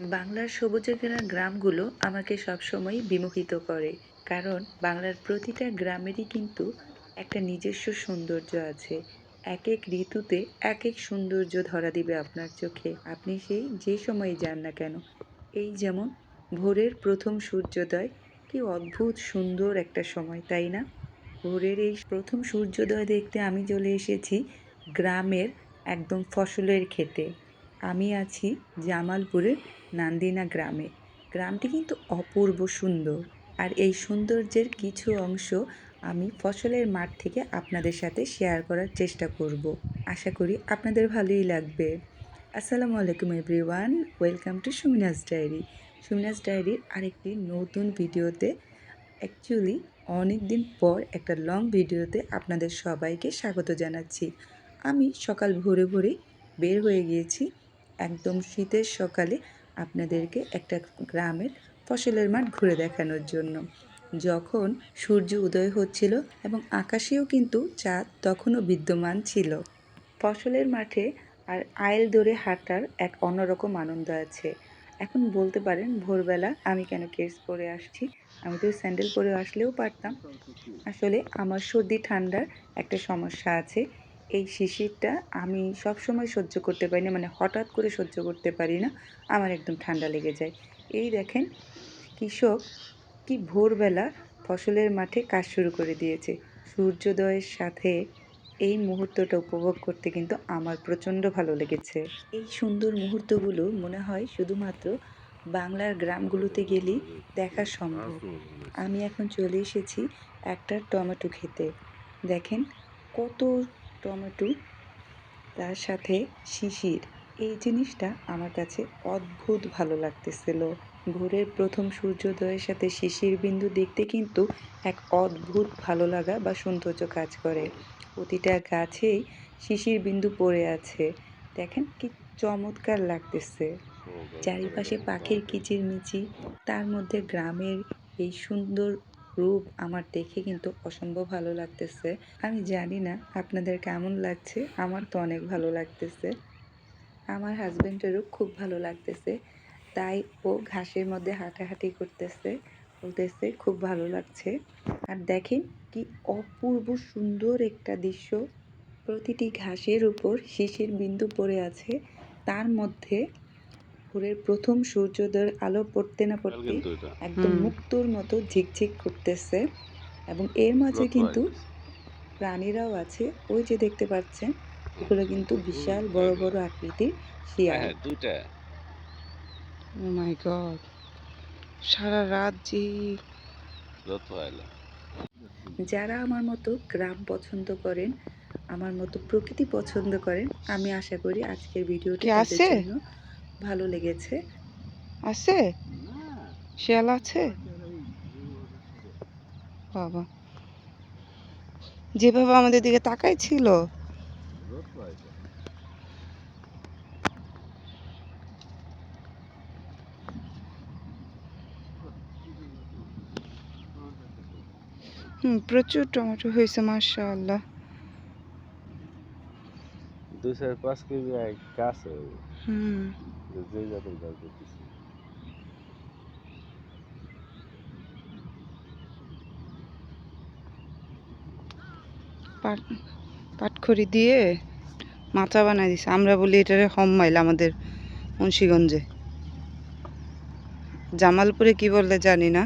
বাংলার সবুজে ঘেরা গ্রামগুলো আমাকে সবসময় বিমোহিত করে। কারণ বাংলার প্রতিটা গ্রামেরই কিন্তু একটা নিজস্ব সৌন্দর্য আছে। এক এক ঋতুতে এক এক সৌন্দর্য ধরা দিবে আপনার চোখে। আপনি সেই যে সময়ে যান না কেন, এই যেমন ভোরের প্রথম সূর্যোদয়, কি অদ্ভুত সুন্দর একটা সময়, তাই না? ভোরের এই প্রথম সূর্যোদয় দেখতে আমি চলে এসেছি গ্রামের একদম ফসলের ক্ষেতে। আমি আছি জামালপুরের নান্দিনা গ্রামে। গ্রামটি কিন্তু অপূর্ব সুন্দর। আর এই সৌন্দর্যের কিছু অংশ আমি ফসলের মাঠ থেকে আপনাদের সাথে শেয়ার করার চেষ্টা করব। আশা করি আপনাদের ভালোই লাগবে। আসসালামু আলাইকুম everyone welcome to Sumina's diary Sumina's ডায়েরির আরেকটি নতুন ভিডিওতে অ্যাকচুয়ালি অনেক দিন পর একটা লং ভিডিওতে আপনাদের সবাইকে স্বাগত জানাচ্ছি। আমি সকাল ভোরে ভোরে বের হয়ে গিয়েছি একদম শীতের সকালে আপনাদেরকে একটা গ্রামের ফসলের মাঠ ঘুরে দেখানোর জন্য। যখন সূর্য উদয় হচ্ছিল এবং আকাশেও কিন্তু চাঁদ তখনও বিদ্যমান ছিল। ফসলের মাঠে আর আয়েল ধরে হাঁটার এক অন্যরকম আনন্দ আছে। এখন বলতে পারেন, ভোরবেলা আমি কেন কেস পরে আসছি? আমি তো স্যান্ডেল পরে আসলেও পারতাম। আসলে আমার সর্দি, ঠান্ডার একটা সমস্যা আছে। এই শিশিরটা আমি সব সময় সহ্য করতে পারি না মানে হঠাৎ করে সহ্য করতে পারি না, আমার একদম ঠান্ডা লেগে যায়। এই দেখেন, কৃষক কি ভোরবেলা ফসলের মাঠে কাজ শুরু করে দিয়েছে। সূর্যোদয়ের সাথে এই মুহূর্তটা উপভোগ করতে কিন্তু আমার প্রচণ্ড ভালো লেগেছে। এই সুন্দর মুহূর্তগুলো মনে হয় শুধুমাত্র বাংলার গ্রামগুলোতে গেলেই দেখা সম্ভব। আমি এখন চলে এসেছি একটা টমেটো খেতে। দেখেন কত টমেটো, তার সাথে শিশির। এই জিনিসটা আমার কাছে অদ্ভুত ভালো লাগতেছিল। ভোরের প্রথম সূর্যোদয়ের সাথে শিশির বিন্দু দেখতে কিন্তু এক অদ্ভুত ভালো লাগা বা সৌন্দর্য কাজ করে। প্রতিটা গাছেই শিশির বিন্দু পড়ে আছে। দেখেন কি চমৎকার লাগতেছে। চারিপাশে পাখির কিচিরমিচি, তার মধ্যে গ্রামের এই সুন্দর রূপ আমার দেখে কিন্তু অসম্ভব ভালো লাগতেছে। আমি জানি না আপনাদের কেমন লাগছে, আমার তো অনেক ভালো লাগতেছে। আমার হাজব্যান্ডেরও খুব ভালো লাগতেছে, তাই ও ঘাসের মধ্যে হাঁটাহাঁটি করতেছে, বলতেছে খুব ভালো লাগছে। আর দেখেন কি অপূর্ব সুন্দর একটা দৃশ্য, প্রতিটি ঘাসের উপর শিশির বিন্দু পড়ে আছে, তার মধ্যে ভোরের প্রথম সূর্যোদয়ের আলো পড়তে না পড়তে একদম মুক্তোর মতো ঝিকঝিক করতেছে এবং এর মাঝে কিন্তু প্রাণীরাও আছে। ওই যে দেখতে পাচ্ছেন এগুলো কিন্তু বিশাল বড় বড় আকৃতির শিয়াল। হ্যাঁ দুইটা। ও মাই গড সারা রাত যে যারা আমার মতো গ্রাম পছন্দ করেন আমার মতো প্রকৃতি পছন্দ করেন আমি আশা করি আজকের ভিডিওটি তাদের? জন্য ভালো লেগেছে। আছে? শিয়াল আছে? বাবা। যেভাবে আমাদের দিকে তাকাই ছিল হুম প্রচুর টমেটো হয়েছে মাশাআল্লাহ। চার পাঁচ কেজি গাছ। হুম। যে জাতের গাছ দেখতেছি পাট, পাটখড়ি দিয়ে মাচা বানাই দিছে। আমরা বলি এটারে হম্মাইল আমাদের মুন্সীগঞ্জে। জামালপুরে কি বললে জানি না।